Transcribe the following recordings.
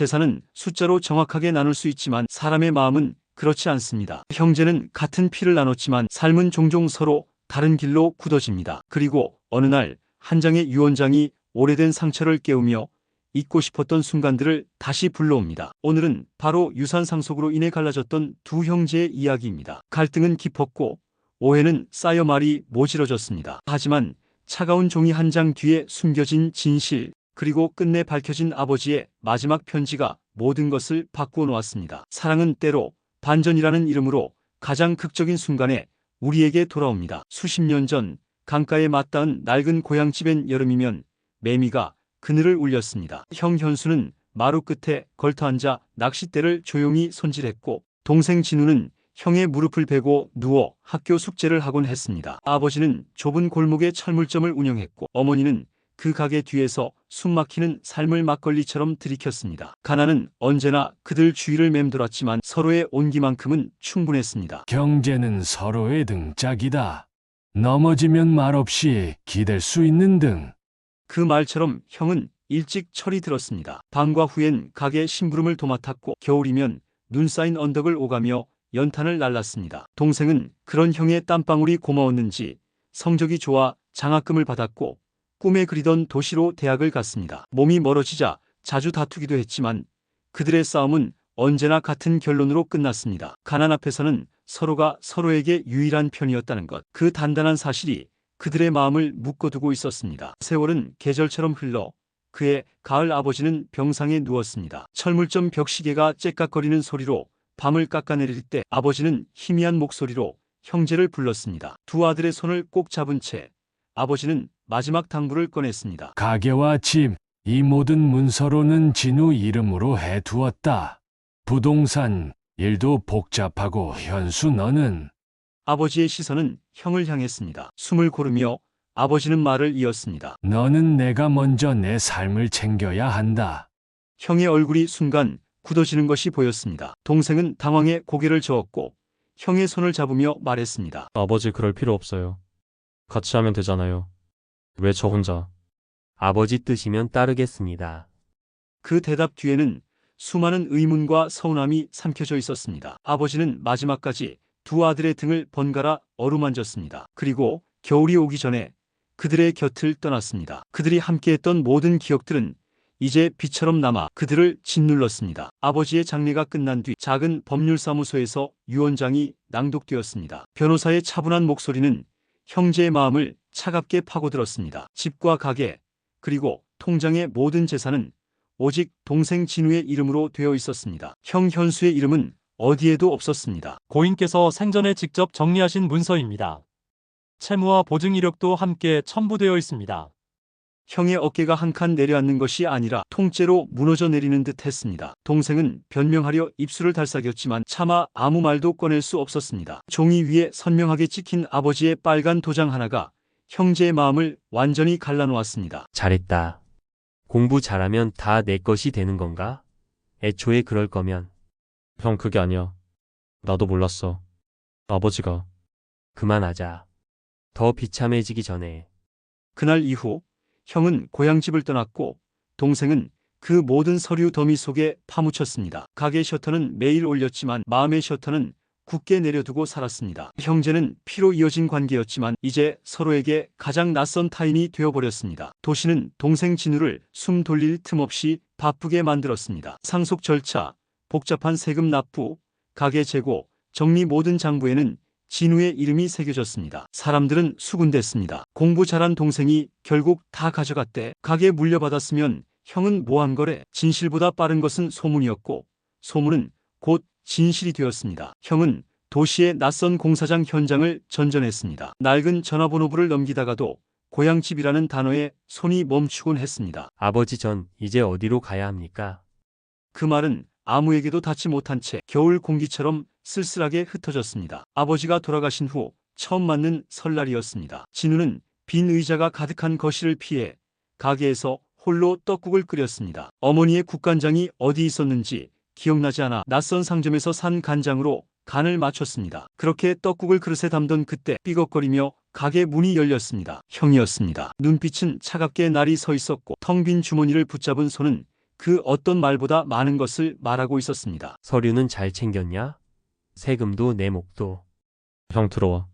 재산은 숫자로 정확하게 나눌 수 있지만 사람의 마음은 그렇지 않습니다. 형제는 같은 피를 나눴지만 삶은 종종 서로 다른 길로 굳어집니다. 그리고 어느 날 한 장의 유언장이 오래된 상처를 깨우며 잊고 싶었던 순간들을 다시 불러옵니다. 오늘은 바로 유산 상속으로 인해 갈라졌던 두 형제의 이야기입니다. 갈등은 깊었고 오해는 쌓여 말이 모질어졌습니다. 하지만 차가운 종이 한 장 뒤에 숨겨진 진실 그리고 끝내 밝혀진 아버지의 마지막 편지가 모든 것을 바꾸어 놓았습니다. 사랑은 때로 반전이라는 이름으로 가장 극적인 순간에 우리에게 돌아옵니다. 수십 년 전 강가에 맞닿은 낡은 고향집엔 여름이면 매미가 그늘을 울렸습니다. 형 현수는 마루 끝에 걸터앉아 낚싯대를 조용히 손질했고 동생 진우는 형의 무릎을 베고 누워 학교 숙제를 하곤 했습니다. 아버지는 좁은 골목에 철물점을 운영했고 어머니는 그 가게 뒤에서 숨막히는 삶을 막걸리처럼 들이켰습니다. 가난은 언제나 그들 주위를 맴돌았지만 서로의 온기만큼은 충분했습니다. 경제는 서로의 등짝이다. 넘어지면 말없이 기댈 수 있는 등. 그 말처럼 형은 일찍 철이 들었습니다. 방과 후엔 가게 심부름을 도맡았고 겨울이면 눈 쌓인 언덕을 오가며 연탄을 날랐습니다. 동생은 그런 형의 땀방울이 고마웠는지 성적이 좋아 장학금을 받았고 꿈에 그리던 도시로 대학을 갔습니다. 몸이 멀어지자 자주 다투기도 했지만 그들의 싸움은 언제나 같은 결론으로 끝났습니다. 가난 앞에서는 서로가 서로에게 유일한 편이었다는 것. 그 단단한 사실이 그들의 마음을 묶어두고 있었습니다. 세월은 계절처럼 흘러 그의 가을 아버지는 병상에 누웠습니다. 철물점 벽시계가 째깍거리는 소리로 밤을 깎아내릴 때 아버지는 희미한 목소리로 형제를 불렀습니다. 두 아들의 손을 꼭 잡은 채 아버지는 마지막 당부를 꺼냈습니다. 가게와 집, 이 모든 문서로는 진우 이름으로 해두었다. 부동산, 일도 복잡하고 현수 너는 아버지의 시선은 형을 향했습니다. 숨을 고르며 아버지는 말을 이었습니다. 너는 내가 먼저 내 삶을 챙겨야 한다. 형의 얼굴이 순간 굳어지는 것이 보였습니다. 동생은 당황해 고개를 저었고 형의 손을 잡으며 말했습니다. 아버지 그럴 필요 없어요. 같이 하면 되잖아요. 왜 저 혼자? 아버지 뜻이면 따르겠습니다. 그 대답 뒤에는 수많은 의문과 서운함이 삼켜져 있었습니다. 아버지는 마지막까지 두 아들의 등을 번갈아 어루만졌습니다. 그리고 겨울이 오기 전에 그들의 곁을 떠났습니다. 그들이 함께했던 모든 기억들은 이제 비처럼 남아 그들을 짓눌렀습니다. 아버지의 장례가 끝난 뒤 작은 법률사무소에서 유언장이 낭독되었습니다. 변호사의 차분한 목소리는 형제의 마음을 차갑게 파고들었습니다. 집과 가게, 그리고 통장의 모든 재산은 오직 동생 진우의 이름으로 되어 있었습니다. 형 현수의 이름은 어디에도 없었습니다. 고인께서 생전에 직접 정리하신 문서입니다. 채무와 보증 이력도 함께 첨부되어 있습니다. 형의 어깨가 한 칸 내려앉는 것이 아니라 통째로 무너져 내리는 듯 했습니다. 동생은 변명하려 입술을 달싹였지만 차마 아무 말도 꺼낼 수 없었습니다. 종이 위에 선명하게 찍힌 아버지의 빨간 도장 하나가 형제의 마음을 완전히 갈라놓았습니다. 잘했다. 공부 잘하면 다 내 것이 되는 건가? 애초에 그럴 거면 형 그게 아니야. 나도 몰랐어. 아버지가 그만하자. 더 비참해지기 전에 그날 이후 형은 고향집을 떠났고 동생은 그 모든 서류 더미 속에 파묻혔습니다. 가게 셔터는 매일 올렸지만 마음의 셔터는 굳게 내려두고 살았습니다. 형제는 피로 이어진 관계였지만 이제 서로에게 가장 낯선 타인이 되어버렸습니다. 도시는 동생 진우를 숨 돌릴 틈 없이 바쁘게 만들었습니다. 상속 절차, 복잡한 세금 납부, 가게 재고, 정리 모든 장부에는 진우의 이름이 새겨졌습니다. 사람들은 수군댔습니다. 공부 잘한 동생이 결국 다 가져갔대. 가게 물려받았으면 형은 뭐한 거래. 진실보다 빠른 것은 소문이었고 소문은 곧 진실이 되었습니다. 형은 도시의 낯선 공사장 현장을 전전했습니다. 낡은 전화번호부를 넘기다가도 고향집이라는 단어에 손이 멈추곤 했습니다. 아버지 전 이제 어디로 가야 합니까? 그 말은 아무에게도 닿지 못한 채 겨울 공기처럼 쓸쓸하게 흩어졌습니다. 아버지가 돌아가신 후 처음 맞는 설날이었습니다. 진우는 빈 의자가 가득한 거실을 피해 가게에서 홀로 떡국을 끓였습니다. 어머니의 국간장이 어디 있었는지 기억나지 않아 낯선 상점에서 산 간장으로 간을 맞췄습니다. 그렇게 떡국을 그릇에 담던 그때 삐걱거리며 가게 문이 열렸습니다. 형이었습니다. 눈빛은 차갑게 날이 서 있었고 텅 빈 주머니를 붙잡은 손은 그 어떤 말보다 많은 것을 말하고 있었습니다. 서류는 잘 챙겼냐? 세금도 내 목도. 형 들어와.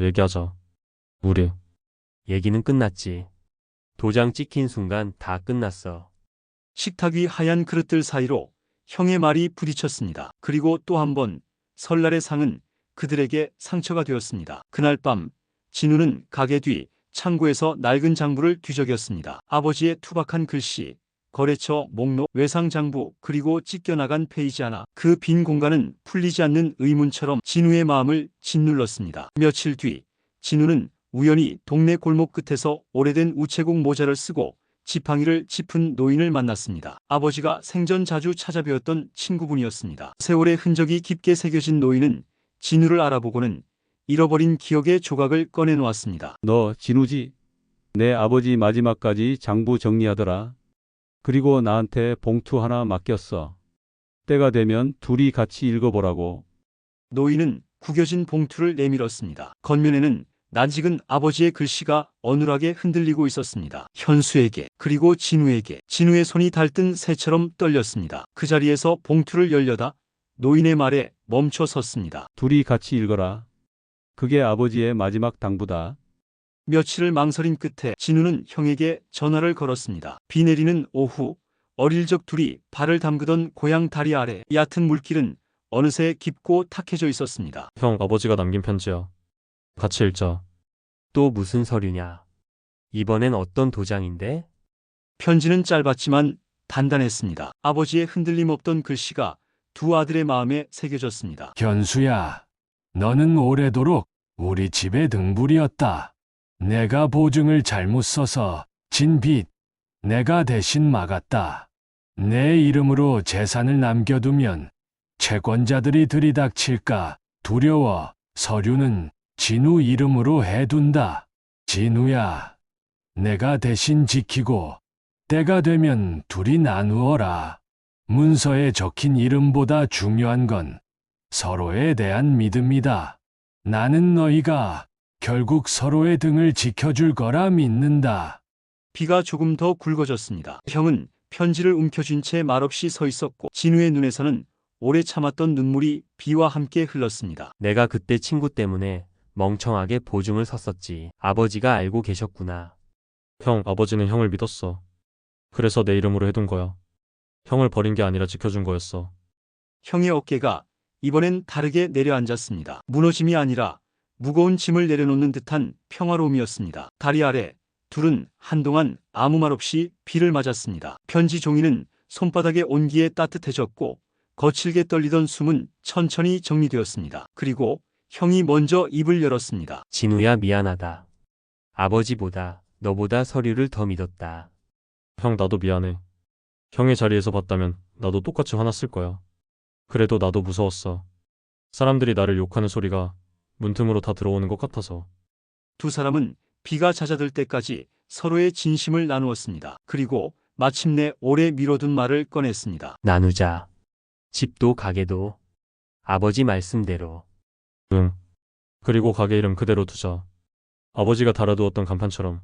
얘기하자. 우리 얘기는 끝났지. 도장 찍힌 순간 다 끝났어. 식탁 위 하얀 그릇들 사이로 형의 말이 부딪혔습니다. 그리고 또 한 번 설날의 상은 그들에게 상처가 되었습니다. 그날 밤 진우는 가게 뒤 창고에서 낡은 장부를 뒤적였습니다. 아버지의 투박한 글씨, 거래처 목록, 외상 장부, 그리고 찢겨나간 페이지 하나. 그 빈 공간은 풀리지 않는 의문처럼 진우의 마음을 짓눌렀습니다. 며칠 뒤 진우는 우연히 동네 골목 끝에서 오래된 우체국 모자를 쓰고 지팡이를 짚은 노인을 만났습니다. 아버지가 생전 자주 찾아뵈었던 친구분이었습니다. 세월의 흔적이 깊게 새겨진 노인은 진우를 알아보고는 잃어버린 기억의 조각을 꺼내놓았습니다. 너 진우지? 내 아버지 마지막까지 장부 정리하더라. 그리고 나한테 봉투 하나 맡겼어. 때가 되면 둘이 같이 읽어보라고. 노인은 구겨진 봉투를 내밀었습니다. 겉면에는 낯익은 아버지의 글씨가 어눌하게 흔들리고 있었습니다. 현수에게 그리고 진우에게 진우의 손이 달뜬 새처럼 떨렸습니다. 그 자리에서 봉투를 열려다 노인의 말에 멈춰 섰습니다. 둘이 같이 읽어라. 그게 아버지의 마지막 당부다. 며칠을 망설인 끝에 진우는 형에게 전화를 걸었습니다. 비 내리는 오후 어릴 적 둘이 발을 담그던 고향 다리 아래 얕은 물길은 어느새 깊고 탁해져 있었습니다. 형 아버지가 남긴 편지야. 같이 읽자. 또 무슨 서류냐? 이번엔 어떤 도장인데? 편지는 짧았지만 단단했습니다. 아버지의 흔들림 없던 글씨가 두 아들의 마음에 새겨졌습니다. 현수야, 너는 오래도록 우리 집의 등불이었다. 내가 보증을 잘못 써서 진 빚, 내가 대신 막았다. 내 이름으로 재산을 남겨두면 채권자들이 들이닥칠까 두려워 서류는 진우 이름으로 해둔다. 진우야, 내가 대신 지키고 때가 되면 둘이 나누어라. 문서에 적힌 이름보다 중요한 건 서로에 대한 믿음이다. 나는 너희가 결국 서로의 등을 지켜줄 거라 믿는다. 비가 조금 더 굵어졌습니다. 형은 편지를 움켜쥔 채 말없이 서 있었고 진우의 눈에서는 오래 참았던 눈물이 비와 함께 흘렀습니다. 내가 그때 친구 때문에 멍청하게 보증을 섰었지. 아버지가 알고 계셨구나. 형 아버지는 형을 믿었어. 그래서 내 이름으로 해둔 거야. 형을 버린 게 아니라 지켜준 거였어. 형의 어깨가 이번엔 다르게 내려앉았습니다. 무너짐이 아니라 무거운 짐을 내려놓는 듯한 평화로움이었습니다. 다리 아래 둘은 한동안 아무 말 없이 비를 맞았습니다. 편지 종이는 손바닥의 온기에 따뜻해졌고 거칠게 떨리던 숨은 천천히 정리되었습니다. 그리고 형이 먼저 입을 열었습니다. 진우야 미안하다. 아버지보다 너보다 서류를 더 믿었다. 형 나도 미안해. 형의 자리에서 봤다면 나도 똑같이 화났을 거야. 그래도 나도 무서웠어. 사람들이 나를 욕하는 소리가 문틈으로 다 들어오는 것 같아서. 두 사람은 비가 잦아들 때까지 서로의 진심을 나누었습니다. 그리고 마침내 오래 미뤄둔 말을 꺼냈습니다. 나누자. 집도 가게도. 아버지 말씀대로. 응. 그리고 가게 이름 그대로 두자. 아버지가 달아두었던 간판처럼.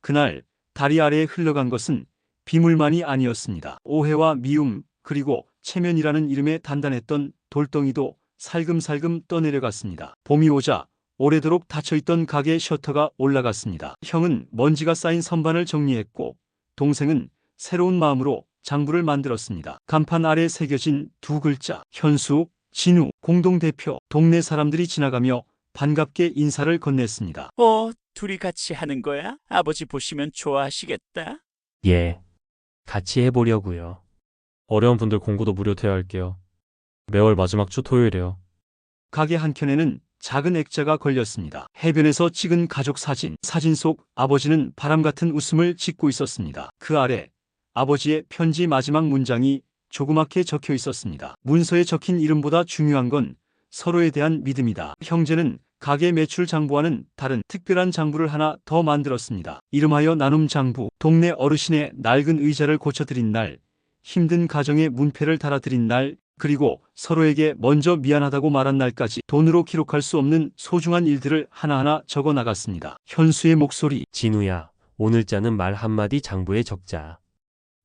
그날 다리 아래에 흘러간 것은 비물만이 아니었습니다. 오해와 미움 그리고 체면이라는 이름에 단단했던 돌덩이도 살금살금 떠내려갔습니다. 봄이 오자 오래도록 닫혀있던 가게 셔터가 올라갔습니다. 형은 먼지가 쌓인 선반을 정리했고 동생은 새로운 마음으로 장부를 만들었습니다. 간판 아래 새겨진 두 글자 현수, 진우, 공동대표, 동네 사람들이 지나가며 반갑게 인사를 건넸습니다. 어, 둘이 같이 하는 거야? 아버지 보시면 좋아하시겠다. 예. 같이 해보려고요. 어려운 분들 공구도 무료 대여할게요. 매월 마지막 주 토요일에요. 가게 한켠에는 작은 액자가 걸렸습니다. 해변에서 찍은 가족 사진. 사진 속 아버지는 바람 같은 웃음을 짓고 있었습니다. 그 아래 아버지의 편지 마지막 문장이 조그맣게 적혀 있었습니다. 문서에 적힌 이름보다 중요한 건 서로에 대한 믿음이다. 형제는 가게 매출 장부와는 다른 특별한 장부를 하나 더 만들었습니다. 이름하여 나눔 장부. 동네 어르신의 낡은 의자를 고쳐드린 날, 힘든 가정의 문패를 달아드린 날, 그리고 서로에게 먼저 미안하다고 말한 날까지 돈으로 기록할 수 없는 소중한 일들을 하나하나 적어 나갔습니다. 현수의 목소리, 진우야, 오늘자는 말 한마디 장부에 적자.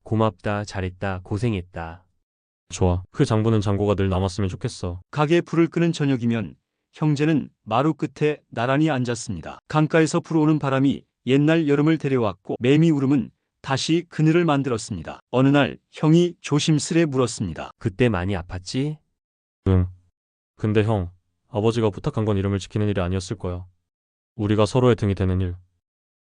고맙다, 잘했다, 고생했다. 좋아. 그 장부는 장고가 늘 남았으면 좋겠어. 가게 불을 끄는 저녁이면 형제는 마루 끝에 나란히 앉았습니다. 강가에서 불어오는 바람이 옛날 여름을 데려왔고 매미 울음은 다시 그늘을 만들었습니다. 어느 날 형이 조심스레 물었습니다. 그때 많이 아팠지? 응. 근데 형, 아버지가 부탁한 건 이름을 지키는 일이 아니었을 거야. 우리가 서로의 등이 되는 일.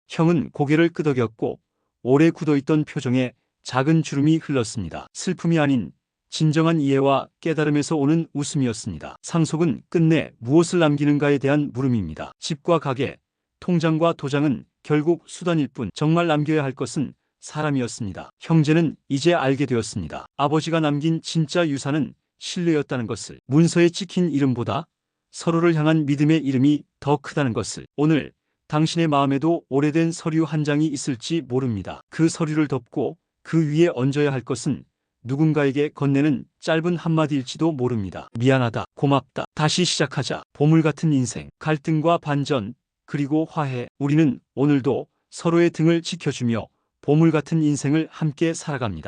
형은 고개를 끄덕였고 오래 굳어있던 표정에 작은 주름이 흘렀습니다. 슬픔이 아닌 진정한 이해와 깨달음에서 오는 웃음이었습니다. 상속은 끝내 무엇을 남기는가에 대한 물음입니다. 집과 가게, 통장과 도장은 결국 수단일 뿐 정말 남겨야 할 것은 사람이었습니다. 형제는 이제 알게 되었습니다. 아버지가 남긴 진짜 유산은 신뢰였다는 것을 문서에 찍힌 이름보다 서로를 향한 믿음의 이름이 더 크다는 것을 오늘 당신의 마음에도 오래된 서류 한 장이 있을지 모릅니다. 그 서류를 덮고 그 위에 얹어야 할 것은 누군가에게 건네는 짧은 한마디일지도 모릅니다. 미안하다, 고맙다, 다시 시작하자, 보물 같은 인생, 갈등과 반전, 그리고 화해. 우리는 오늘도 서로의 등을 지켜주며 보물 같은 인생을 함께 살아갑니다.